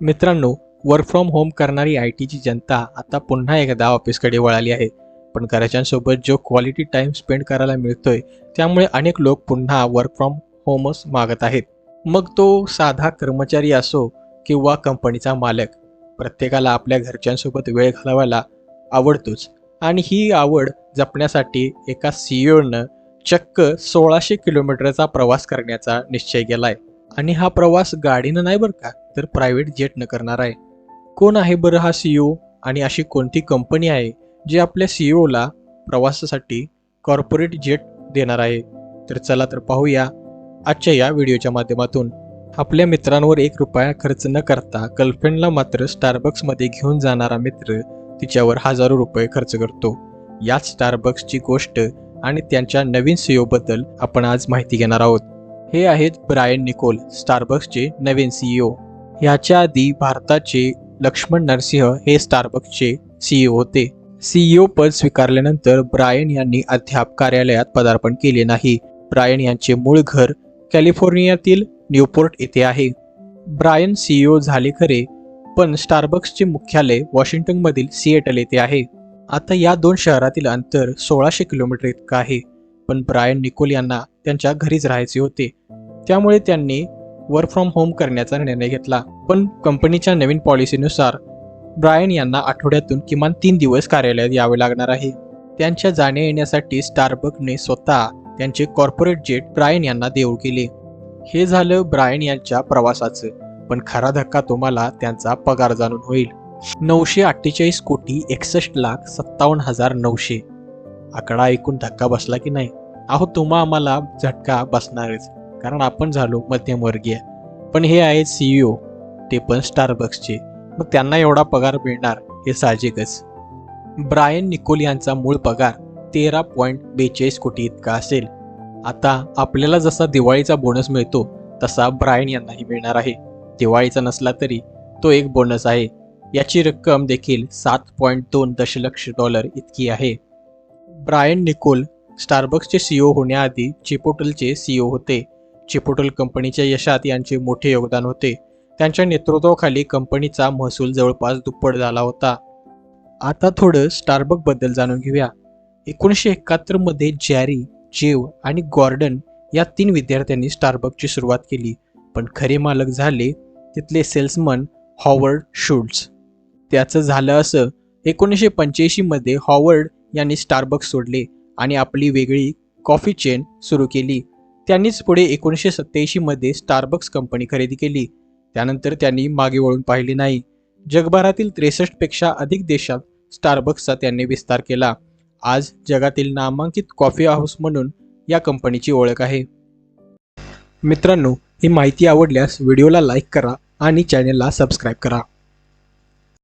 मित्रांनो work from home करणारी I टीची जनता आता पुन्हा एकदा ऑफिसकडे वळाली आहे. पण घरच्यांसोबत जो क्वालिटी टाइम स्पेंड करायला मिळतोय त्यामुळे अनेक लोक पुन्हा वर्क फ्रॉम होमच मागत आहेत. मग तो साधा कर्मचारी असो किंवा कंपनीचा मालक प्रत्येकाला आपल्या घरच्यांसोबत वेळ घालवायला आवडतोच. आणि ही आवड जपण्यासाठी एका सीईओनं चक्क सोळाशे किलोमीटरचा प्रवास करण्याचा निश्चय केलाय. आणि हा प्रवास गाडीनं नाही बरं का? तर प्रायव्हेट जेटनं करणार आहे. कोण आहे बरं हा सीईओ आणि अशी कोणती कंपनी आहे जी आपल्या सीईओला प्रवासासाठी कॉर्पोरेट जेट देणार आहे? तर चला तर पाहूया आजच्या या व्हिडिओच्या माध्यमातून. आपल्या मित्रांवर एक रुपया खर्च न करता गर्लफ्रेंडला मात्र स्टारबक्समध्ये घेऊन जाणारा मित्र तिच्यावर हजारो रुपये खर्च करतो. याच स्टारबक्सची गोष्ट आणि त्यांच्या नवीन सीईओ ओबद्दल आपण आज माहिती घेणार आहोत. हे आहेत ब्रायन निकोल स्टारबक्सचे नवीन सीईओ याच्या आधी भारताचे लक्ष्मण नरसिंह हे स्टारबक्सचे सीईओ होते. सीईओ पद स्वीकारल्यानंतर ब्रायन यांनी अद्याप कार्यालयात पदार्पण केले नाही. ब्रायन यांचे मूळ घर कॅलिफोर्नियातील न्यूपोर्ट येथे आहे. ब्रायन सीईओ झाले खरे पण स्टारबक्सचे मुख्यालय वॉशिंग्टनमधील सिएटल येथे आहे. आता या दोन शहरातील अंतर सोळाशे किलोमीटर इतकं आहे पण ब्रायन निकोल यांना त्यांच्या घरीच राहायचे होते. त्यामुळे त्यांनी वर्क फ्रॉम होम करण्याचा निर्णय घेतला. पण कंपनीच्या नवीन पॉलिसीनुसार ब्रायन यांना आठवड्यातून किमान तीन दिवस कार्यालयात यावे लागणार आहे. त्यांच्या जाण्या येण्यासाठी स्टारबकने स्वतः त्यांचे कॉर्पोरेट जेट ब्रायन यांना देऊ केले. हे झालं ब्रायन यांच्या प्रवासाचं पण खरा धक्का तुम्हाला त्यांचा पगार जाणून होईल. नऊशे अठ्ठेचाळीस कोटी एकसष्ट लाख सत्तावन्न हजार नऊशे. आकडा ऐकून धक्का बसला की नाही? अहो तुम्हा आम्हाला झटका बसणारच. कारण आपण झालो मध्यमवर्गीय. पण हे आहेत सीईओ ते पण स्टारबक्सचे मग त्यांना एवढा पगार मिळणार हे साहजिकच. ब्रायन निकोल यांचा मूळ पगार तेरा पॉईंट बेचाळीस कोटी इतका असेल. आता आपल्याला जसा दिवाळीचा बोनस मिळतो तसा ब्रायन यांनाही मिळणार आहे. दिवाळीचा नसला तरी तो एक बोनस आहे. याची रक्कम देखील सात पॉईंट दोन दशलक्ष डॉलर इतकी आहे. ब्रायन निकोल स्टारबक्सचे सीईओ होण्याआधी चिपोटलचे सीईओ होते. चिपोटल कंपनीच्या यशात यांचे मोठे योगदान होते. त्यांच्या नेतृत्वाखाली कंपनीचा महसूल जवळपास दुप्पट झाला होता. आता थोडं स्टारबकबद्दल जाणून घेऊया. एकोणीसशे एकाहत्तरमध्ये जॅरी जेव आणि गॉर्डन या तीन विद्यार्थ्यांनी स्टारबकची सुरुवात केली. पण खरे मालक झाले तिथले सेल्समन हॉवर्ड शुल्ट्स. त्याचं झालं असं एकोणीसशे पंच्याऐंशीमध्ये हॉवर्ड यांनी स्टारबक सोडले आणि आपली वेगळी कॉफी चेन सुरू केली. त्यांनीच पुढे एकोणीसशे सत्त्याऐंशीमध्ये स्टारबक्स कंपनी खरेदी केली. त्यानंतर त्यांनी मागे वळून पाहिले नाही. जगभरातील त्रेसष्टपेक्षा अधिक देशात स्टारबक्सचा त्यांनी विस्तार केला. आज जगातील नामांकित कॉफी हाऊस म्हणून या कंपनीची ओळख आहे. मित्रांनो ही माहिती आवडल्यास व्हिडिओला लाईक करा आणि चॅनेलला सबस्क्राईब करा.